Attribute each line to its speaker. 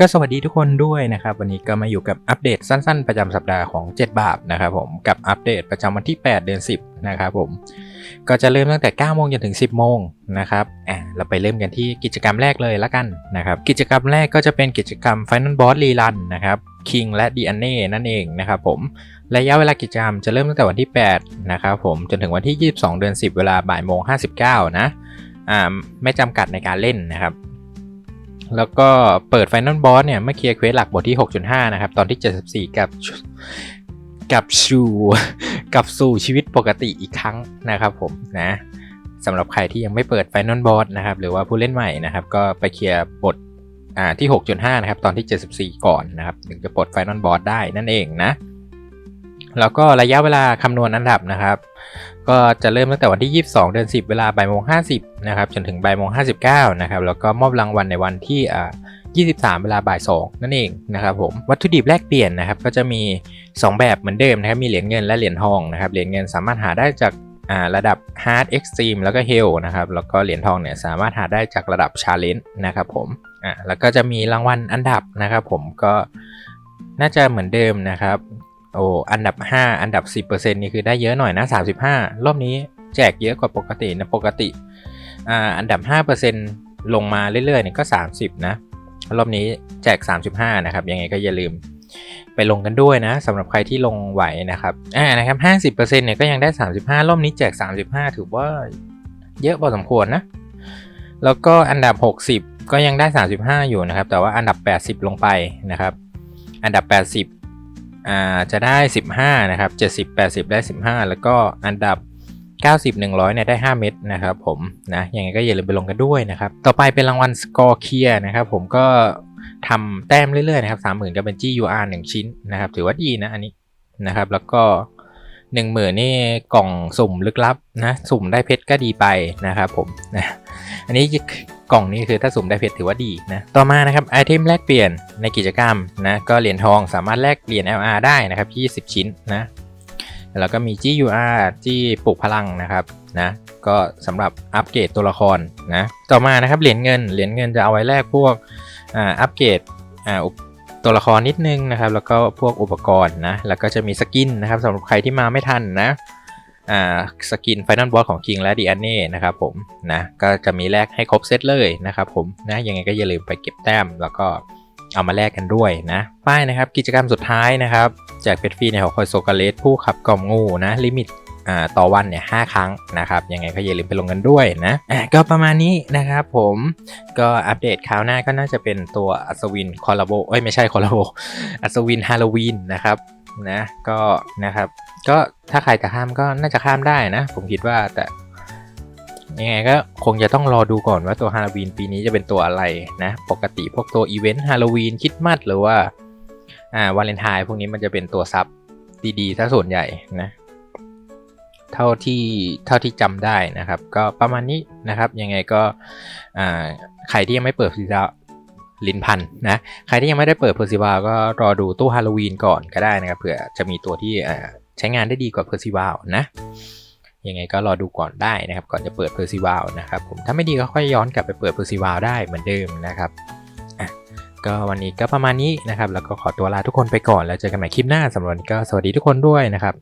Speaker 1: ก็สวัสดีทุกคนด้วยนะครับ วันนี้ก็มาอยู่กับอัปเดตสั้นๆ ประจำสัปดาห์ของ 7 บาปนะครับผมกับอัปเดตประจำวันที่ 8 เดือน 10 นะครับผมก็จะเริ่มตั้งแต่ 9 โมงจนถึง 10 โมงนะครับอะเราไปเริ่มกันที่กิจกรรมแรกเลยละกันนะครับกิจกรรมแรกก็จะเป็นกิจกรรม Final Boss Rerun นะครับ King และ d ีอันเน่นั่นเองนะครับผมระยะเวลากิจกรรมจะเริ่มตั้งแต่วันที่ 8 นะครับผมจนถึงวันที่ 22 เดือน 10 เวลาบ่ายโมง59นะอ่าไม่จำกัดในการเล่นนะครับ แล้วก็เปิด Final Boss เนี่ยเมื่อเคลียร์เควสหลักบทที่ 6.5 นะครับ ตอนที่ 74 กับกับชูกับสู่ชีวิตปกติอีกครั้งนะครับผมนะสำหรับใครที่ยังไม่เปิด Final Boss นะครับ หรือว่าผู้เล่นใหม่นะครับ ก็ไปเคลียร์บทอ่าที่ 6.5 นะครับ ตอนที่ 74 ก่อนนะครับ ถึงจะปลด Final Boss ได้นั่นเองนะ แล้วก็ระยะเวลาคำนวณอันดับนะครับ ก็จะเริ่มตั้งแต่วันที่ 22 เดือน 10 เวลาบ่ายโมง50นะครับจนถึงบ่ายโมง59นะครับแล้วก็มอบรางวัลในวันที่อ่า23 เวลาบ่าย 2 นั่นเองนะครับผมวัตถุดิบแลกเปลี่ยนนะครับก็จะมี 2 แบบเหมือนเดิมนะครับมีเหรียญเงินและเหรียญทองนะครับเหรียญเงินสามารถหาได้จากระดับ Hard Extreme แล้วก็ Hell นะครับแล้วก็เหรียญทองเนี่ยสามารถหาได้จากระดับ Challenge นะครับผมอ่าแล้วก็จะมีรางวัลอันดับนะครับผมก็น่าจะเหมือนเดิมนะครับ โอ้อันดับ 5 อันดับ 10%นี่คือได้เยอะหน่อยนะ 35 รอบนี้แจกเยอะกว่าปกตินะปกติอ่าอันดับ 5%ลงมาเรื่อยๆเนี่ยก็ 30 นะ รอบนี้แจก 35 นะครับ ยังไงก็อย่าลืมไปลงกันด้วยนะสำหรับใครที่ลงไหวนะครับอ่านะครับ 50%เนี่ยก็ยังได้ 35 รอบนี้แจก 35 ถือว่าเยอะพอสมควรนะ แล้วก็อันดับ 60 ก็ยังได้ 35 อยู่นะครับ แต่ว่าอันดับ 80 ลงไปนะครับ อันดับ 80 อ่าจะได้ 15 นะครับ 70 80 ได้ 15 แล้วก็อันดับ 90 100เนี่ยได้ 5 เม็ดนะครับผมนะยังไงก็อย่าลืมไปลงกันด้วยนะครับ ต่อไปเป็นรางวัลสกอร์เคียนะครับผมก็ทำแต้มเรื่อยๆนะครับ 30,000 ก็เป็น GUR 1 ชิ้นนะครับ ถือว่าดีนะอันนี้นะครับ แล้วก็10,000นี่กล่องสุ่มลึกลับนะ สุ่มได้เพชรก็ดีไปนะครับผมนะอันนี้ กล่องนี้คือถ้าสุ่มได้เพชรถือว่าดีนะ ต่อมานะครับไอเทมแลกเปลี่ยนในกิจกรรมนะก็เหรียญทองสามารถแลกเหรียญ LR ได้นะครับ 20 ชิ้นนะแล้วก็มี GUR จี้ปลุกพลังนะครับนะก็สำหรับอัปเกรดตัวละครนะต่อมานะครับเหรียญเงินเหรียญเงินจะเอาไว้แลกพวกอัปเกรดตัวละครนิดนึงนะครับแล้วก็พวกอุปกรณ์นะแล้วก็จะมีสกินนะครับสำหรับใครที่มาไม่ทันนะ สกิน Final Boss ของ King และ d ีอันเน่นะครับผมนะก็จะมีแลกให้ครบเซตเลยนะครับผมนะยังไงก็อย่าลืมไปเก็บแต้มแล้วก็เอามาแลกกันด้วยนะ ป้ายนะครับกิจกรรมสุดท้ายนะครับแจกเพชรฟรีในหอคอยโซกาเลสผู้ขับกล่อมงูนะลิมิตอ่าต่อวันเนี่ยหครั้งนะครับยังไงก็อย่าลืมไปลงกันด้วยนะอะก็ประมาณนี้นะครับผมก็อัปเดตคราวหน้าก็น่าจะเป็นตัวอัศวินคอลลาโบเอ้ยไม่ใช่คอลลาโบอัศวินฮาโลวีนนะครับ นะก็นะครับ ก็ถ้าใครจะข้ามก็น่าจะข้ามได้นะ ผมคิดว่าแต่ยังไงก็คงจะต้องรอดูก่อนว่าตัวฮาโลวีนปีนี้จะเป็นตัวอะไรนะ ปกติพวกตัวอีเวนต์ฮาโลวีนคิดมัดหรือว่าอ่าวาเลนไทน์พวกนี้มันจะเป็นตัวซับดีๆถ้าส่วนใหญ่นะ เท่าที่เท่าที่จำได้นะครับ ก็ประมาณนี้นะครับ ยังไงก็อ่าใครที่ยังไม่เปิดเพอร์ซิว ลินพันนะ ใครที่ยังไม่ได้เปิดเพอร์ซิวาก็รอดูตู้ฮาโลวีนก่อนก็ได้นะครับเผื่อจะมีตัวที่ใช้งานได้ดีกว่าเพอร์ซิวานะยังไงก็รอดูก่อนได้นะครับ ก่อนจะเปิดเพอร์ซิวานะครับผมถ้าไม่ดีก็ค่อยย้อนกลับไปเปิดเพอร์ซิวาได้เหมือนเดิมนะครับก็วันนี้ก็ประมาณนี้นะครับ แล้วก็ขอตัวลาทุกคนไปก่อนแล้วเจอกันใหม่คลิปหน้าสำหรับวันนี้ก็สวัสดีทุกคนด้วยนะครับ